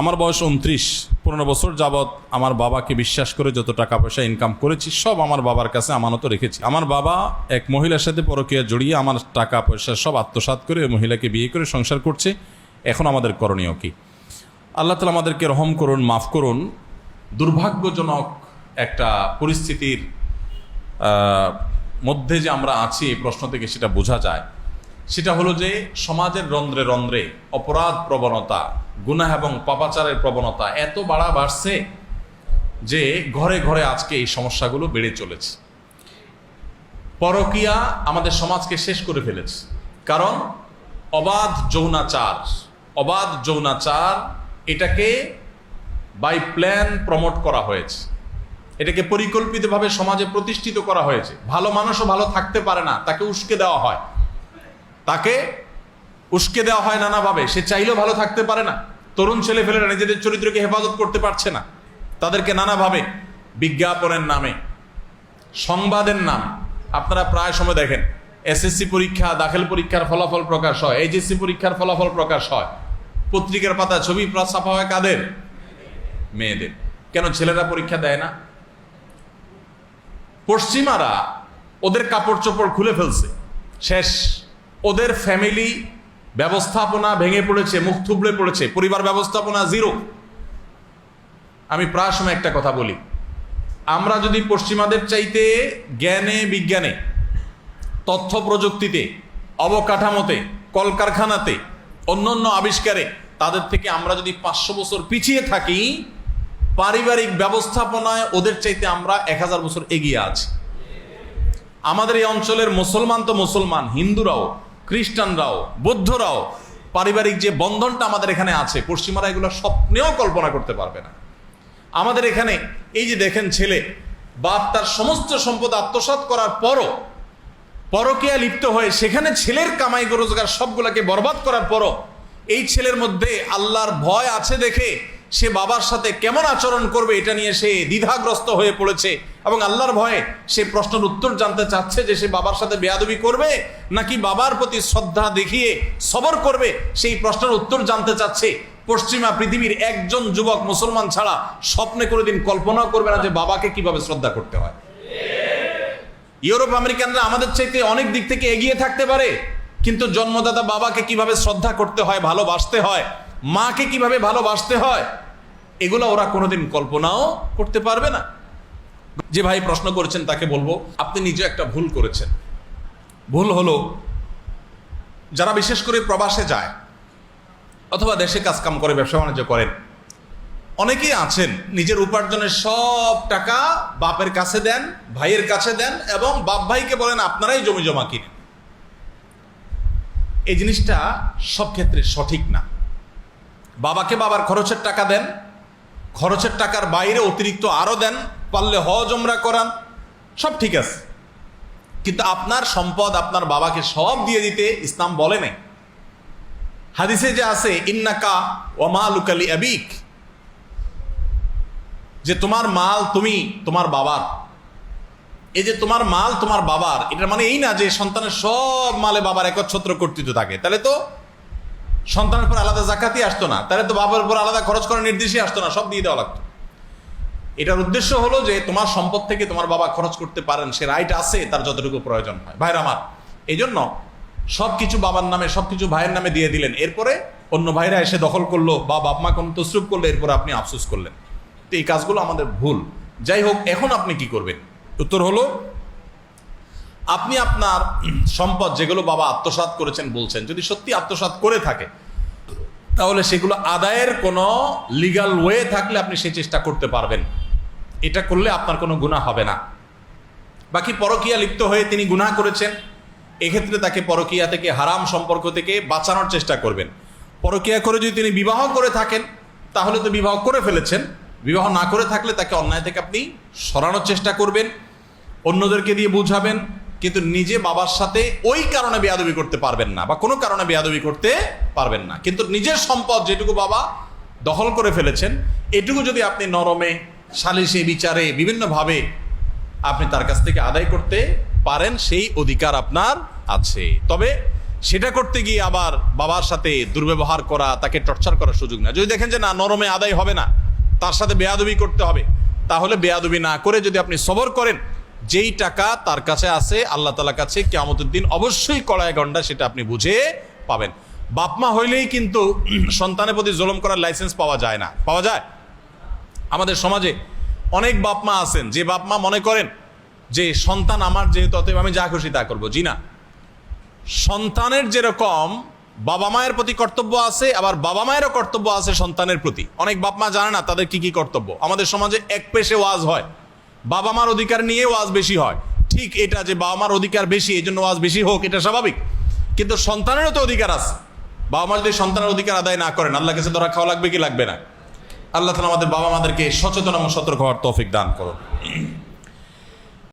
আমার বয়স উনত্রিশ, পনেরো বছর যাবৎ আমার বাবাকে বিশ্বাস করে যত টাকা পয়সা ইনকাম করেছি, সব আমার বাবার কাছে আমানত রেখেছি। আমার বাবা এক মহিলার সাথে পরকীয়া জড়িয়ে আমার টাকা পয়সা সব আত্মসাৎ করে ওই মহিলাকে বিয়ে করে সংসার করছে। এখন আমাদের করণীয় কি? আল্লাহ তালা আমাদেরকে রহম করুন, মাফ করুন। দুর্ভাগ্যজনক একটা পরিস্থিতির মধ্যে যে আমরা আছি, এই প্রশ্ন থেকে সেটা বোঝা যায়। সেটা হলো যে সমাজের রন্ধ্রে রন্ধ্রে অপরাধ প্রবণতা, গুনাহ এবং পাপাচারের প্রবণতা এত বাড়া বাড়ছে যে ঘরে ঘরে আজকে এই সমস্যাগুলো বেড়ে চলেছে। পরকিয়া আমাদের সমাজকে শেষ করে ফেলেছে। কারণ অবাধ যৌনাচার অবাধ যৌনাচার এটাকে বাই প্ল্যান প্রমোট করা হয়েছে। এটাকে পরিকল্পিতভাবে সমাজে প্রতিষ্ঠিত করা হয়েছে। ভালো মানুষও ভালো থাকতে পারে না, তাকে উস্কে দেওয়া হয়। তাকে উস্কে দেওয়া হয় নানাভাবে। সে চাইলেও ভালো থাকতে পারে না। তরুণ ছেলে ফেলেরা নিজেদের চরিত্রকে হেফাজত করতে পারছে না। তাদেরকে নানাভাবে বিজ্ঞাপনের নামে, সংবাদের নাম, আপনারা প্রায় সময় দেখেন, এসএসসি পরীক্ষা, দাখিল পরীক্ষার ফলাফল প্রকাশ হয়, এইচএসসি পরীক্ষার ফলাফল প্রকাশ হয়। পত্রিকার পাতা, ছবি ছাপা হয় কাদের? মেয়েদের। কেন ছেলেরা পরীক্ষা দেয় না? পশ্চিমারা ওদের কাপড় চোপড় খুলে ফেলছে। শেষ। ওদের ফ্যামিলি ব্যবস্থাপনা ভেঙে পড়েছে, মুখ থুবড়ে পড়েছে, পরিবার ব্যবস্থাপনা জিরো আমি প্রায় সময় একটা কথা বলি, আমরা যদি পশ্চিমাদের চাইতে জ্ঞানে, বিজ্ঞানে, তথ্য প্রযুক্তিতে, অবকাঠামোতে, কলকারখানাতে অন্য অন্য আবিষ্কারে, তাদের থেকে আমরা যদি পাঁচশো বছর পিছিয়ে থাকি, পারিবারিক ব্যবস্থাপনায় ওদের চাইতে আমরা এক হাজার বছর এগিয়ে আছি। আমাদের এই অঞ্চলের মুসলমান তো মুসলমান, হিন্দুরাও। খ্রিস্টানরাও, বৌদ্ধরাও পারিবারিক যে বন্ধনটা আমাদের এখানে আছে, পশ্চিমারা এগুলো স্বপ্নেও কল্পনা করতে পারবে না। আমাদের এখানে এই যে দেখেন ছেলে, বাপ তার সমস্ত সম্পদ আত্মসাৎ করার পরও পরকীয়া লিপ্ত হয়ে সেখানে ছেলের কামাই রোজগার সবগুলাকে বরবাদ করার পরও এই ছেলের মধ্যে আল্লাহর ভয় আছে দেখে সে বাবার সাথে কেমন আচরণ করবে এটা নিয়ে সে দ্বিধাগ্রস্ত হয়ে পড়েছে। এবং আল্লাহর ভয়ে সে প্রশ্নের উত্তর জানতে চাচ্ছে যে সে বাবার সাথে বেয়াদবি করবে নাকি বাবার প্রতি শ্রদ্ধা দেখিয়ে সবর করবে? সেই প্রশ্নের উত্তর জানতে চাচ্ছে পশ্চিমা পৃথিবীর একজন যুবক মুসলমান ছাড়া স্বপ্নে কোনোদিন কল্পনা করবে না যে বাবাকে কীভাবে শ্রদ্ধা করতে হয়। ইউরোপ আমেরিকানরা আমাদের চাইতে অনেক দিক থেকে এগিয়ে থাকতে পারে, কিন্তু জন্মদাতা বাবাকে কীভাবে শ্রদ্ধা করতে হয়, ভালোবাসতে হয়, মাকে কীভাবে ভালোবাসতে হয়, এগুলো ওরা কোনোদিন কল্পনাও করতে পারবে না। যে ভাই প্রশ্ন করেছেন তাকে বলব, আপনি নিজে একটা ভুল করেছেন। ভুল হলো, যারা বিশেষ করে প্রবাসে যায় অথবা দেশে কাজকাম করে, ব্যবসা বাণিজ্য করেন, অনেকেই আছেন, নিজের উপার্জনের সব টাকা বাপের কাছে দেন, ভাইয়ের কাছে দেন এবং বাপ ভাইকে বলেন, আপনারাই জমি জমা কিনেন। এই জিনিসটা সব ক্ষেত্রে সঠিক না। বাবাকে বাবার খরচের টাকা দেন, খরচের টাকার বাইরে অতিরিক্ত আরও দেন পারলে হজ ওমরা করান, সব ঠিক আছে। কিন্তু আপনার সম্পদ, আপনার বাবাকে সব দিয়ে দিতে ইসলাম বলে নাই। হাদিসে যে আছে, ইন্নাকা ওমা লুকালি আবিক, যে তোমার মাল তুমি তোমার বাবার। এই যে তোমার মাল তোমার বাবার, এটা মানে এই না যে সন্তানের সব মালে বাবার একচ্ছত্র কর্তৃত্ব থাকে। তাহলে তো সন্তানের পর আলাদা জাকাতি আসতো না। তাহলে তো বাবার উপর আলাদা খরচ করার নির্দেশই আসতো না, সব দিয়ে দেওয়া লাগতো। এটার উদ্দেশ্য হলো যে তোমার সম্পদ থেকে তোমার বাবা খরচ করতে পারেন, সে রাইট আছে, তার যতটুকু প্রয়োজন হয়। ভাইরা আমার এই জন্য সব কিছু বাবার নামে সব কিছু ভাইয়ের নামে দিয়ে দিলেন। এরপরে অন্য ভাইরা এসে দখল করল বা বাপ মা কোনো তসরুপ করল, এরপরে আপনি আফসোস করলেন। তো এই কাজগুলো আমাদের ভুল। যাই হোক, এখন আপনি কি করবেন? উত্তর হলো, আপনি আপনার সম্পদ যেগুলো বাবা আত্মসাৎ করেছেন বলছেন, যদি সত্যি আত্মসাৎ করে থাকে, তাহলে সেগুলো আদায়ের কোনো লিগাল ওয়ে থাকলে আপনি সেই চেষ্টা করতে পারবেন। এটা করলে আপনার কোনো গুণা হবে না। বাকি পরকিয়া লিপ্ত হয়ে তিনি গুনাহ করেছেন, এক্ষেত্রে তাকে পরকিয়া থেকে, হারাম সম্পর্ক থেকে বাঁচানোর চেষ্টা করবেন। পরকিয়া করে যদি তিনি বিবাহ করে থাকেন, তাহলে তো বিবাহ করে ফেলেছেন। বিবাহ না করে থাকলে তাকে অন্যায় থেকে আপনি সরানোর চেষ্টা করবেন, অন্যদেরকে দিয়ে বুঝাবেন, কিন্তু নিজে বাবার সাথে ওই কারণে বেয়াদবি করতে পারবেন না, বা কোনো কারণে বেয়াদবি করতে পারবেন না। কিন্তু নিজের সম্পদ যেটুকু বাবা দখল করে ফেলেছেন, এটুকু যদি আপনি নরমে সালিশে বিচারে বিভিন্নভাবে আপনি তার কাছ থেকে আদায় করতে পারেন, সেই অধিকার আপনার আছে। তবে সেটা করতে গিয়ে আবার বাবার সাথে দুর্ব্যবহার করা, তাকে টর্চার করার সুযোগ না যদি দেখেন যে না, নরমে আদায় হবে না, তার সাথে বেয়াদবি করতে হবে, তাহলে বেয়াদবি না করে যদি আপনি সবর করেন, যেই টাকা তার কাছে আছে, আল্লাহ তালার কাছে কেমতের দিন অবশ্যই কড়ায় গন্ডা সেটা আপনি বুঝে পাবেন। বাপমা হইলেই কিন্তু সন্তানের প্রতি জুলুম করার লাইসেন্স পাওয়া যায় না। পাওয়া যায়? আমাদের সমাজে অনেক বাপ মা আছেন, যে বাপ মা মনে করেন যে সন্তান আমার, যেহেতু অতএব আমি যা খুশি তা করব। জি না। সন্তানের যেরকম বাবা মায়ের প্রতি কর্তব্য আছে, আবার বাবা মায়েরও কর্তব্য আছে সন্তানের প্রতি। অনেক বাপ মা জানে না তাদের কি কি কর্তব্য। আমাদের সমাজে এক পেশে ওয়াজ হয়। বাবা মার অধিকার নিয়ে ওয়াজ বেশি হয়। ঠিক এটা যে বাবা মার অধিকার বেশি, এই জন্য ওয়াজ বেশি হোক, এটা স্বাভাবিক। কিন্তু সন্তানেরও তো অধিকার আছে। বাবা মা যদি সন্তানের অধিকার আদায় না করেন আল্লাহ কাছে ধরা খাওয়া লাগবে কি লাগবে না? আল্লাহ তালা আমাদের বাবা মাদেরকে সচেতন এবং সতর্ক হওয়ার তৌফিক দান করুন।